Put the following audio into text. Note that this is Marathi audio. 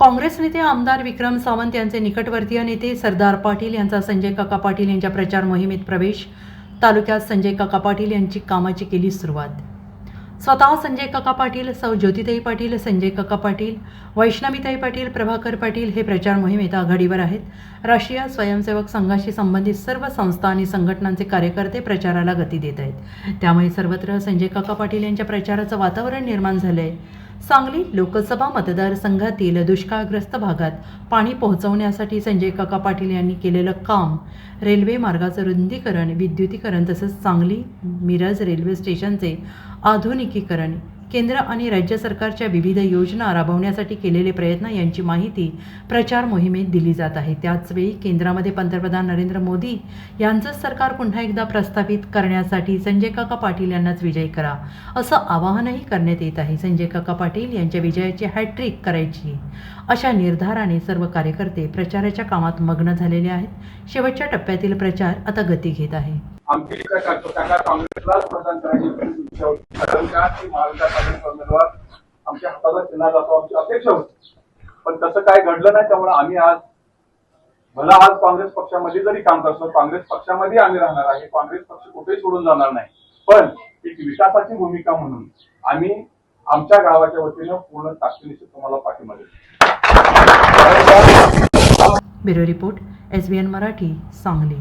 काँग्रेस नेते आमदार विक्रम सावंत यांचे निकटवर्तीय नेते सरदार पाटील यांचा संजय काका पाटील यांच्या प्रचार मोहिमेत प्रवेश. तालुक्यात संजय काका पाटील यांची कामाची केली सुरुवात. स्वतः संजय काका पाटील सौ ज्योतिताई पाटील संजय काका पाटील वैष्णवीताई पाटील प्रभाकर पाटील हे प्रचार मोहिमेत आघाडीवर आहेत. राष्ट्रीय स्वयंसेवक संघाशी संबंधित सर्व संस्था आणि संघटनांचे कार्यकर्ते प्रचाराला गती देत आहेत. त्यामुळे सर्वत्र संजय काका पाटील यांच्या प्रचाराचं वातावरण निर्माण झालं आहे सांगली लोकसभा मतदारसंघातील दुष्काळग्रस्त भागात पाणी पोहोचवण्यासाठी संजय काका पाटील यांनी केलेलं काम. रेल्वे मार्गाचं रुंदीकरण विद्युतीकरण तसंच सांगली मिरज रेल्वे स्टेशनचे आधुनिकीकरण केंद्र आणि राज्य सरकारच्या विविध योजना राबवण्यासाठी केलेले प्रयत्न यांची माहिती प्रचार मोहिमेत दिली जात आहे. त्याचवेळी केंद्रामध्ये पंतप्रधान नरेंद्र मोदी यांचं सरकार पुन्हा एकदा प्रस्थापित करण्यासाठी संजय काका पाटील यांनाच विजयी करा असं आवाहनही करण्यात येत आहे. संजय काका पाटील यांच्या विजयाची हॅट्रिक करायची अशा निर्धाराने सर्व कार्यकर्ते प्रचाराच्या कामात मग्न झालेले आहेत. शेवटच्या टप्प्यातील प्रचार आता गती घेत आहे. आमची इच्छा काका काँग्रेसलाच मतदान करायची इच्छा होती. कारण का? की महाविकास उमेदवार आमच्या हाताला चिन्हा जातो आमची अपेक्षा होती. पण तसं काय घडलं नाही त्यामुळे आम्ही आज भला आज काँग्रेस पक्षामध्ये जरी काम करतो काँग्रेस पक्षामध्ये आम्ही राहणार आहे काँग्रेस पक्ष कुठेही सोडून जाणार नाही. पण एक विकासाची भूमिका म्हणून आम्ही आमच्या गावाच्या वतीनं पूर्ण ताकदीनिशी तुम्हाला पाठिंबा देतो. Bureau report S B N Marathi Sangli.